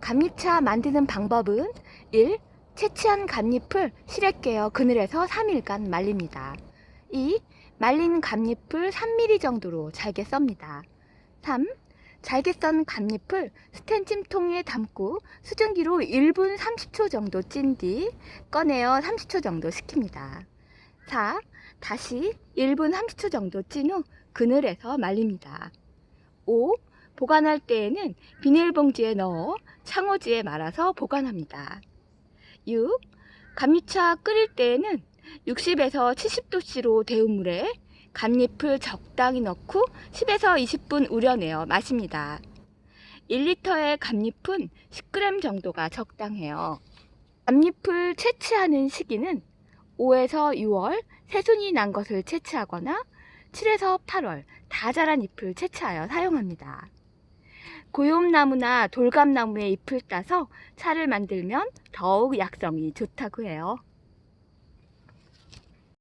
감잎차 만드는 방법은 1. 채취한 감잎을 실에 깨어 그늘에서 3일간 말립니다. 2. 말린 감잎을 3mm 정도로 잘게 썹니다. 3. 잘게 썬 감잎을 스텐찜통에 담고 수증기로 1분 30초 정도 찐 뒤 꺼내어 30초 정도 식힙니다. 4. 다시 1분 30초 정도 찐 후 그늘에서 말립니다. 5. 보관할 때에는 비닐봉지에 넣어 창호지에 말아서 보관합니다. 6. 감리차 끓일 때에는 60에서 70도씨로 데운 물에 감잎을 적당히 넣고 10에서 20분 우려내어 마십니다. 1리터의 감잎은 10g 정도가 적당해요. 감잎을 채취하는 시기는 5에서 6월 새순이 난 것을 채취하거나 7에서 8월 다 자란 잎을 채취하여 사용합니다. 고요나무나 돌감나무의 잎을 따서 차를 만들면 더욱 약성이 좋다고 해요.